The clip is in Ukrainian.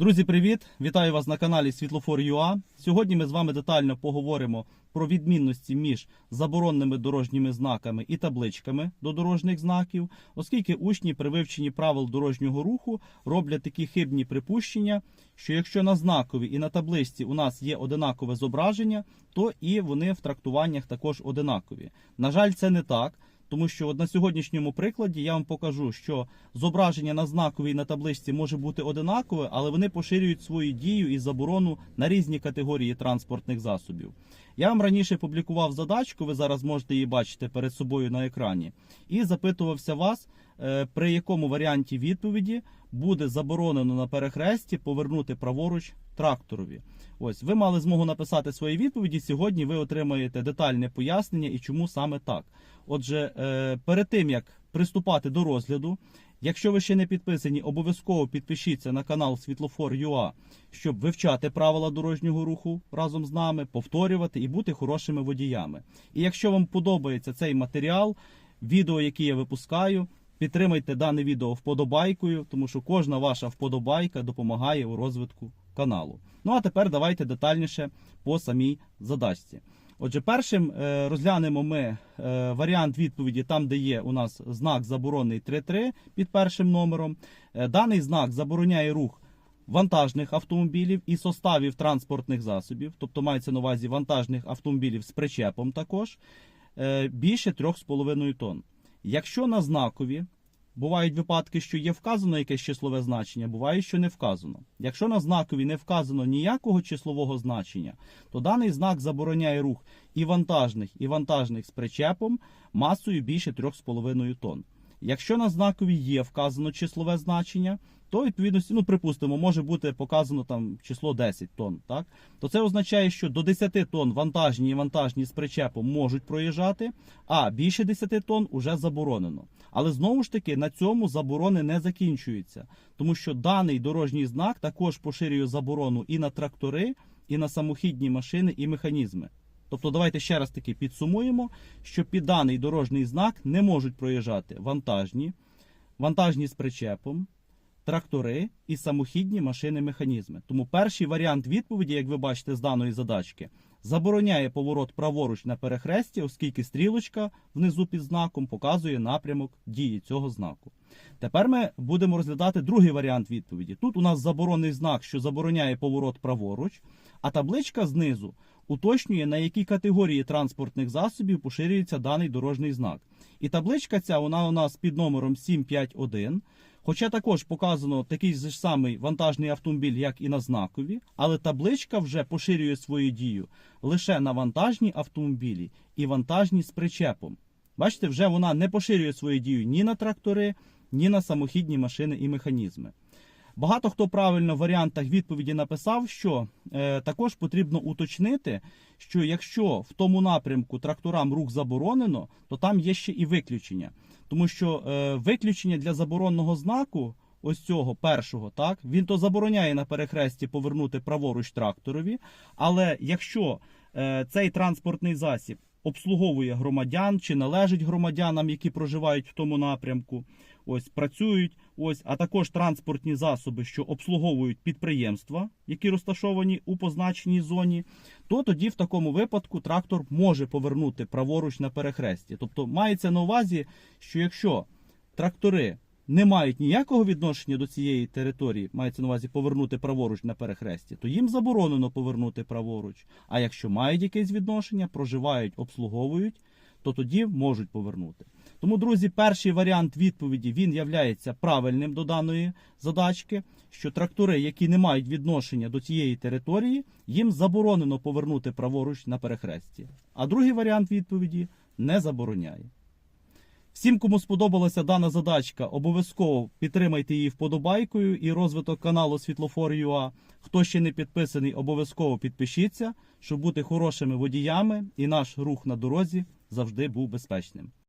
Друзі, привіт! Вітаю вас на каналі Світлофор.ua. Сьогодні ми з вами детально поговоримо про відмінності між забороненими дорожніми знаками і табличками до дорожніх знаків, оскільки учні при вивченні правил дорожнього руху роблять такі хибні припущення, що якщо на знакові і на табличці у нас є одинакове зображення, то і вони в трактуваннях також одинакові. На жаль, це не так. Тому що от на сьогоднішньому прикладі я вам покажу, що зображення на знаковій на табличці може бути одинакове, але вони поширюють свою дію і заборону на різні категорії транспортних засобів. Я вам раніше публікував задачку, ви зараз можете її бачити перед собою на екрані, і запитувався вас, при якому варіанті відповіді буде заборонено на перехресті повернути праворуч тракторові. Ось ви мали змогу написати свої відповіді. Сьогодні ви отримаєте детальне пояснення і чому саме так. Отже, е, перед тим як приступати до розгляду, якщо ви ще не підписані, обов'язково підпишіться на канал Світлофор.ua, щоб вивчати правила дорожнього руху разом з нами, повторювати і бути хорошими водіями. І якщо вам подобається цей матеріал, відео, які я випускаю. Підтримайте дане відео вподобайкою, тому що кожна ваша вподобайка допомагає у розвитку каналу. Ну а тепер давайте детальніше по самій задачці. Отже, першим е, розглянемо ми е, варіант відповіді там, де є у нас знак заборонений 3.3 під першим номером. Е, Даний знак забороняє рух вантажних автомобілів і составів транспортних засобів, тобто мається на увазі вантажних автомобілів з причепом також більше 3,5 тонн. Якщо на знакові бувають випадки, що є вказано якесь числове значення, буває, що не вказано. Якщо на знакові не вказано ніякого числового значення, то даний знак забороняє рух і вантажних, і вантажних з причепом масою більше 3,5 тонн. Якщо на знакові є вказано числове значення, то відповідності, ну припустимо, може бути показано там число 10 тонн, так то це означає, що до 10 тонн вантажні і вантажні з причепом можуть проїжджати, а більше 10 тонн уже заборонено. Але знову ж таки на цьому заборони не закінчуються, тому що даний дорожній знак також поширює заборону і на трактори, і на самохідні машини і механізми. Тобто, давайте ще раз таки підсумуємо, що під даний дорожній знак не можуть проїжджати вантажні, вантажні з причепом, трактори і самохідні машини-механізми. Тому перший варіант відповіді, як ви бачите з даної задачки, забороняє поворот праворуч на перехресті, оскільки стрілочка внизу під знаком показує напрямок дії цього знаку. Тепер ми будемо розглядати другий варіант відповіді. Тут у нас заборонений знак, що забороняє поворот праворуч, а табличка знизу уточнює, на які категорії транспортних засобів поширюється даний дорожній знак. І табличка ця вона у нас під номером 751. Хоча також показано такий же самий вантажний автомобіль, як і на знакові, але табличка вже поширює свою дію лише на вантажні автомобілі і вантажні з причепом. Бачите, вже вона не поширює свою дію ні на трактори, ні на самохідні машини і механізми. Багато хто правильно в варіантах відповіді написав, що е, також потрібно уточнити, що якщо в тому напрямку тракторам рух заборонено, то там є ще і виключення. Тому що е, виключення для заборонного знаку, ось цього першого, так він то забороняє на перехресті повернути праворуч тракторові. Але якщо е, цей транспортний засіб обслуговує громадян чи належить громадянам, які проживають в тому напрямку, ось працюють, ось, а також транспортні засоби, що обслуговують підприємства, які розташовані у позначеній зоні, то тоді в такому випадку трактор може повернути праворуч на перехресті. Тобто мається на увазі, що якщо трактори не мають ніякого відношення до цієї території, мається на увазі повернути праворуч на перехресті, то їм заборонено повернути праворуч. А якщо мають якесь відношення, проживають, обслуговують, то тоді можуть повернути. Тому, друзі, перший варіант відповіді він являється правильним до даної задачки, що трактори, які не мають відношення до цієї території, їм заборонено повернути праворуч на перехресті. А другий варіант відповіді не забороняє. Всім, кому сподобалася дана задачка, обов'язково підтримайте її вподобайкою і розвиток каналу Світлофор.ua. Хто ще не підписаний, обов'язково підпишіться, щоб бути хорошими водіями і наш рух на дорозі завжди був безпечним.